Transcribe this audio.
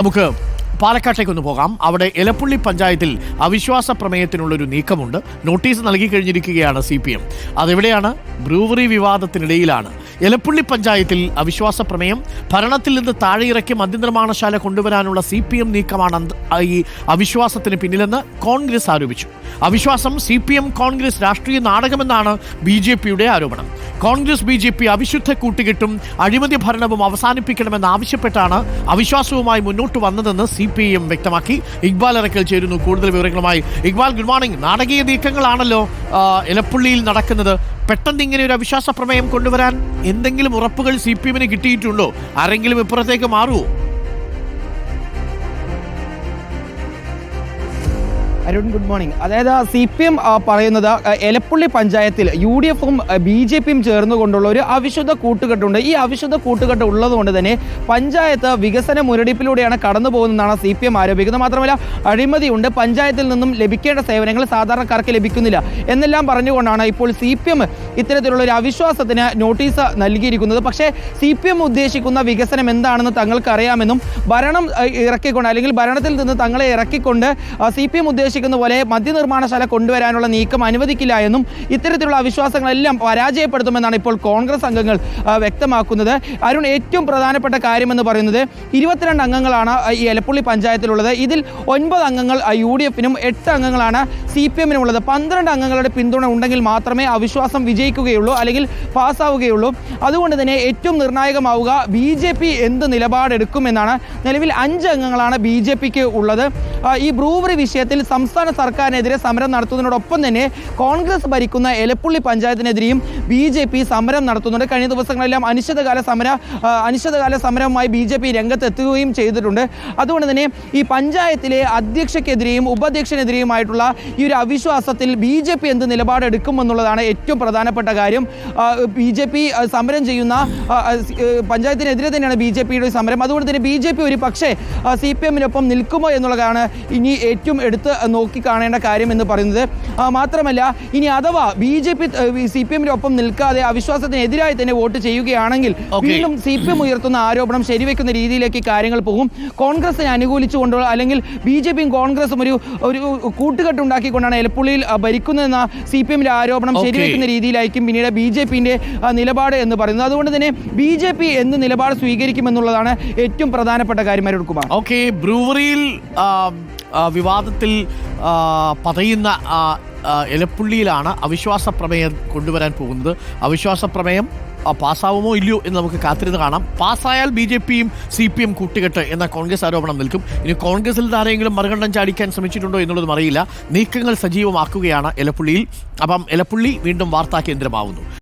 നമുക്ക് പാലക്കാട്ടേക്ക് ഒന്ന് പോകാം. അവിടെ ഇലപ്പുള്ളി പഞ്ചായത്തിൽ അവിശ്വാസ പ്രമേയത്തിനുള്ളൊരു നീക്കമുണ്ട്. നോട്ടീസ് നൽകി കഴിഞ്ഞിരിക്കുകയാണ് സി പി എം. അതെവിടെയാണ്? ബ്രൂവറി വിവാദത്തിനിടയിലാണ്. എലപ്പുള്ളി പഞ്ചായത്തിൽ അവിശ്വാസ പ്രമേയം ഭരണത്തിൽ നിന്ന് താഴെയിറക്കി മദ്യനിർമ്മാണശാല കൊണ്ടുവരാനുള്ള സി പി എം നീക്കമാണ് ഈ അവിശ്വാസത്തിന് പിന്നിലെന്ന് കോൺഗ്രസ് ആരോപിച്ചു. അവിശ്വാസം സി പി എം കോൺഗ്രസ് രാഷ്ട്രീയ നാടകമെന്നാണ് ബി ജെ പിയുടെ ആരോപണം. കോൺഗ്രസ് ബി ജെ പി അവിശുദ്ധ കൂട്ടുകെട്ടും അഴിമതി ഭരണവും അവസാനിപ്പിക്കണമെന്ന് ആവശ്യപ്പെട്ടാണ് അവിശ്വാസവുമായി മുന്നോട്ട് വന്നതെന്ന് സി പി എം വ്യക്തമാക്കി. ഇക്ബാൽ ഇറക്കൽ ചേരുന്നു കൂടുതൽ വിവരങ്ങളുമായി. ഇക്ബാൽ ഗുഡ് മോർണിംഗ് നാടകീയ നീക്കങ്ങളാണല്ലോ എലപ്പുള്ളിയിൽ നടക്കുന്നത്. പെട്ടെന്ന് ഇങ്ങനെ ഒരു അവിശ്വാസ പ്രമേയം കൊണ്ടുവരാൻ എന്തെങ്കിലും ഉറപ്പുകൾ സി പി എമ്മിന് കിട്ടിയിട്ടുണ്ടോ? ആരെങ്കിലും ഇപ്പുറത്തേക്ക് മാറുമോ അരുൺ ഗുഡ് മോർണിംഗ് അതായത് സി പി എം പറയുന്നത് എലപ്പുള്ളി പഞ്ചായത്തിൽ യു ഡി എഫും ബി ജെ പിയും ചേർന്നുകൊണ്ടുള്ള ഒരു അവിശുദ്ധ കൂട്ടുകെട്ടുണ്ട്. ഈ അവിശുദ്ധ കൂട്ടുകെട്ട് ഉള്ളതുകൊണ്ട് തന്നെ പഞ്ചായത്ത് വികസന മുരടിപ്പിലൂടെയാണ് കടന്നു പോകുന്നതെന്നാണ് സി പി എം ആരോപിക്കുന്നത്. മാത്രമല്ല അഴിമതിയുണ്ട്. പഞ്ചായത്തിൽ നിന്നും ലഭിക്കേണ്ട സേവനങ്ങൾ സാധാരണക്കാർക്ക് ലഭിക്കുന്നില്ല. എന്നെല്ലാം പറഞ്ഞുകൊണ്ടാണ് ഇപ്പോൾ സി പി എം ഇത്തരത്തിലുള്ള ഒരു അവിശ്വാസത്തിന് നോട്ടീസ് നൽകിയിരിക്കുന്നത്. പക്ഷേ സി പി എം ഉദ്ദേശിക്കുന്ന വികസനം എന്താണെന്ന് തങ്ങൾക്ക് അറിയാമെന്നും ഭരണം ഇറക്കിക്കൊണ്ട് അല്ലെങ്കിൽ ഭരണത്തിൽ നിന്ന് തങ്ങളെ ഇറക്കിക്കൊണ്ട് സി പി എം ഉദ്ദേശിക്കുന്ന പോലെ മദ്യനിർമ്മാണശാല കൊണ്ടുവരാനുള്ള നീക്കം അനുവദിക്കില്ല എന്നും ഇത്തരത്തിലുള്ള അവിശ്വാസങ്ങളെല്ലാം പരാജയപ്പെടുത്തുമെന്നാണ് ഇപ്പോൾ കോൺഗ്രസ് അംഗങ്ങൾ വ്യക്തമാക്കുന്നത്. അരുൺ ഏറ്റവും പ്രധാനപ്പെട്ട കാര്യമെന്ന് പറയുന്നത് ഇരുപത്തിരണ്ട് അംഗങ്ങളാണ് ഈ എലപ്പുള്ളി പഞ്ചായത്തിലുള്ളത്. ഇതിൽ ഒൻപത് അംഗങ്ങൾ യു ഡി എഫിനും എട്ട് അംഗങ്ങളാണ് സി പി എമ്മിനും ഉള്ളത് പന്ത്രണ്ട് അംഗങ്ങളുടെ പിന്തുണ ഉണ്ടെങ്കിൽ മാത്രമേ അവിശ്വാസം വിജയിക്കുകയുള്ളൂ അല്ലെങ്കിൽ പാസ്സാവുകയുള്ളൂ. അതുകൊണ്ട് തന്നെ ഏറ്റവും നിർണായകമാവുക ബി ജെ പി എന്ത് നിലപാടെടുക്കുമെന്നാണ് നിലവിൽ അഞ്ച് അംഗങ്ങളാണ് ബി ജെ പിക്ക് ഉള്ളത്. ഈ ബ്രൂവറി വിഷയത്തിൽ സംസ്ഥാന സർക്കാരിനെതിരെ സമരം നടത്തുന്നതിനോടൊപ്പം തന്നെ കോൺഗ്രസ് ഭരിക്കുന്ന എലപ്പുള്ളി പഞ്ചായത്തിനെതിരെയും ബി ജെ പി സമരം നടത്തുന്നുണ്ട്. കഴിഞ്ഞ ദിവസങ്ങളെല്ലാം അനിശ്ചിതകാല സമര അനിശ്ചിതകാല സമരവുമായി ബി ജെ പി രംഗത്തെത്തുകയും ചെയ്തിട്ടുണ്ട്. അതുകൊണ്ട് തന്നെ ഈ പഞ്ചായത്തിലെ അധ്യക്ഷക്കെതിരെയും ഉപാധ്യക്ഷനെതിരെയുമായിട്ടുള്ള ഈ ഒരു അവിശ്വാസത്തിൽ ബി ജെ പി എന്ത് നിലപാടെടുക്കുമെന്നുള്ളതാണ് ഏറ്റവും പ്രധാനപ്പെട്ട കാര്യം ബി ജെ പി സമരം ചെയ്യുന്ന പഞ്ചായത്തിനെതിരെ തന്നെയാണ് ബി ജെ പിയുടെ സമരം. അതുകൊണ്ട് തന്നെ ബി ജെ പി ഒരു പക്ഷേ സി പി എമ്മിനൊപ്പം നിൽക്കുമോ എന്നുള്ളതാണ് ഇനി ഏറ്റവും എടുത്ത് നോക്കിക്കാണേണ്ട കാര്യം എന്ന് പറയുന്നത്. മാത്രമല്ല ഇനി അഥവാ B J P C P എമ്മിനൊപ്പം നിൽക്കാതെ അവിശ്വാസത്തിനെതിരായി തന്നെ വോട്ട് ചെയ്യുകയാണെങ്കിൽ വീണ്ടും സി പി എം ഉയർത്തുന്ന ആരോപണം ശരിവെക്കുന്ന രീതിയിലേക്ക് കാര്യങ്ങൾ പോകും. കോൺഗ്രസിനെ അനുകൂലിച്ചുകൊണ്ടുള്ള അല്ലെങ്കിൽ ബി ജെ പിയും കോൺഗ്രസും ഒരു ഒരു കൂട്ടുകെട്ടുണ്ടാക്കിക്കൊണ്ടാണ് എലപ്പുള്ളിയിൽ ഭരിക്കുന്നതെന്ന സി പി എമ്മിന്റെ ആരോപണം ശരിവെക്കുന്ന ശരിവെക്കുന്ന രീതിയിലായിരിക്കും പിന്നീട് ബി ജെ പിന്റെ നിലപാട് എന്ന് പറയുന്നത്. അതുകൊണ്ട് തന്നെ ബി ജെ പി എന്ത് നിലപാട് സ്വീകരിക്കുമെന്നുള്ളതാണ് ഏറ്റവും പ്രധാനപ്പെട്ട കാര്യം അരുൺ കുമാർ ഓക്കെ ബ്രൂവറിയിൽ വിവാദത്തിൽ പതയുന്ന എലപ്പുള്ളിയിലാണ് അവിശ്വാസ പ്രമേയം കൊണ്ടുവരാൻ പോകുന്നത്. അവിശ്വാസ പ്രമേയം പാസ്സാവുമോ ഇല്ലയോ എന്ന് നമുക്ക് കാത്തിരുന്ന് കാണാം. പാസ്സായാൽ ബി ജെ പിയും സി പി എം കൂട്ടുകെട്ട് എന്ന കോൺഗ്രസ് ആരോപണം നിൽക്കും. ഇനി കോൺഗ്രസിൽ നിന്ന് ആരെങ്കിലും മറുകണ്ഠം ചാടിക്കാൻ ശ്രമിച്ചിട്ടുണ്ടോ എന്നുള്ളതും അറിയില്ല. നീക്കങ്ങൾ സജീവമാക്കുകയാണ് എലപ്പുള്ളിയിൽ. അപ്പം എലപ്പുള്ളി വീണ്ടും വാർത്താ കേന്ദ്രമാവുന്നു.